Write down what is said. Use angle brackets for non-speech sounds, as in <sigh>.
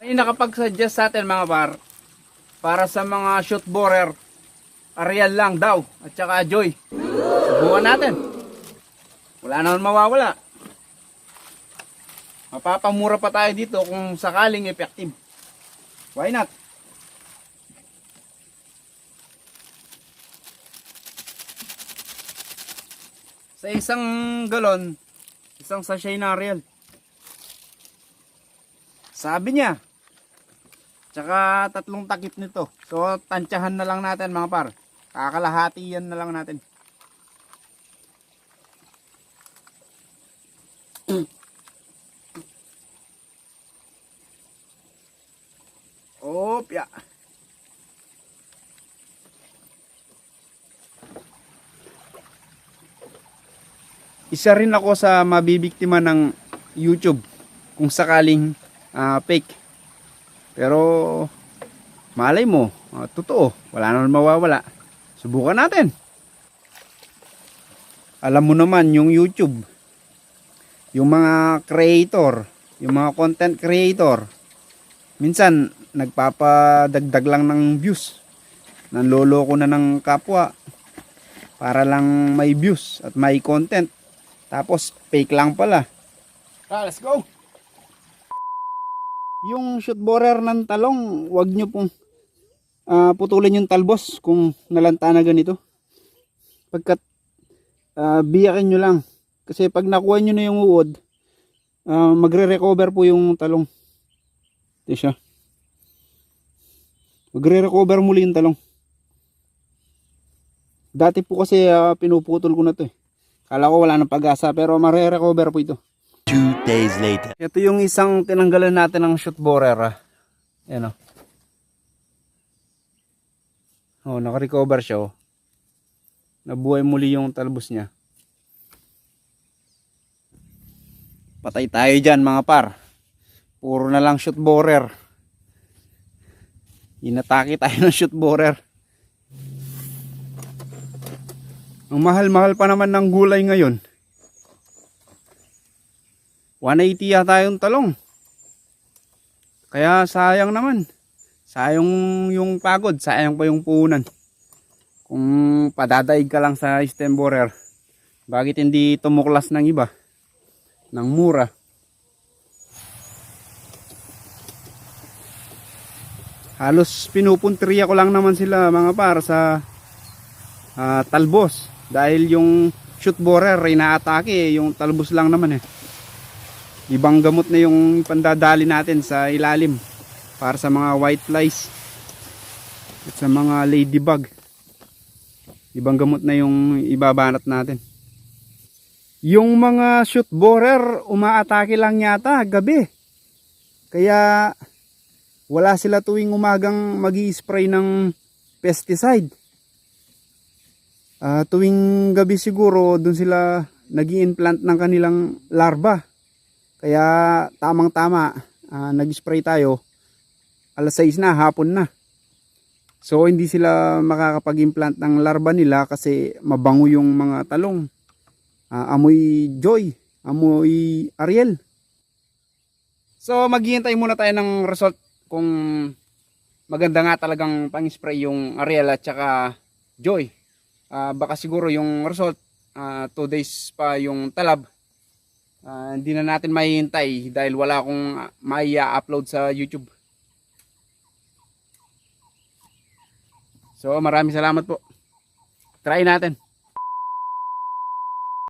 May nakapag-suggest sa atin mga par para sa mga shoot borer Ariel lang daw at saka Joy. Subukan natin. Wala naman mawawala. Mapapamura pa tayo dito kung sakaling effective. Why not? Sa isang galon, isang sachet na Ariel. Sabi niya, tsaka tatlong takip nito. So, tansyahan na lang natin mga par. Kakalahati yan na lang natin. <clears throat> Opya. Isa rin ako sa mabibiktima ng YouTube kung sakaling ah, fake. Pero malay mo, ah, totoo, wala naman mawawala. Subukan natin. Alam mo naman yung YouTube, yung mga creator, yung mga content creator, minsan nagpapadagdag lang ng views. Nanloloko na ng kapwa para lang may views at may content. Tapos fake lang pala. Ah, let's go. Yung shoot borer ng talong, wag nyo pong ah, putulin yung talbos kung nalanta na ganito. Pagkat ah, biyakin nyo lang. Kasi pag nakuha nyo na yung uod, ah, magre-recover po yung talong. Ito siya. Magre-recover muli yung talong. Dati po kasi ah, pinuputol ko na to eh. Kala ko wala nang pag-asa pero mare-recover po ito. Two days later. Ito yung isang tinanggalan natin ng shoot borer. Ah. Ayan o. Oh, naka-recover siya oh. Nabuhay muli yung talbos niya. Patay tayo dyan mga par. Puro na lang shoot borer. Inatake tayo ng shoot borer. Ang mahal-mahal pa naman ng gulay ngayon. 180 yata yung talong. Kaya sayang naman. Sayang yung pagod, sayang pa yung puhunan. Kung padadaig ka lang sa stem borer, bakit hindi tumuklas ng iba? Ng mura. Halos pinupuntriya ko lang naman sila mga par sa ah, talbos. Dahil yung shoot borer inaatake eh, yung talbos lang naman eh ibang gamot na yung pandadali natin sa ilalim para sa mga white flies at sa mga ladybug. Ibang gamot na yung ibabanat natin. Yung mga shoot borer umaatake lang yata gabi. Kaya wala sila tuwing umagang mag spray ng pesticide. Ah, tuwing gabi siguro dun sila nag implant ng kanilang larva kaya tamang tama ah, nag-spray tayo alas 6 na hapon na. So hindi sila makakapag-implant ng larva nila kasi mabango yung mga talong. Ah, amoy joy, amoy Ariel. So maghihintay muna tayo ng result kung maganda nga talagang pang-spray yung Ariel at saka joy. Ah, baka siguro yung result 2 days pa yung talab Ah, hindi na natin mahihintay dahil wala akong mai upload sa YouTube. So maraming salamat po. Try natin.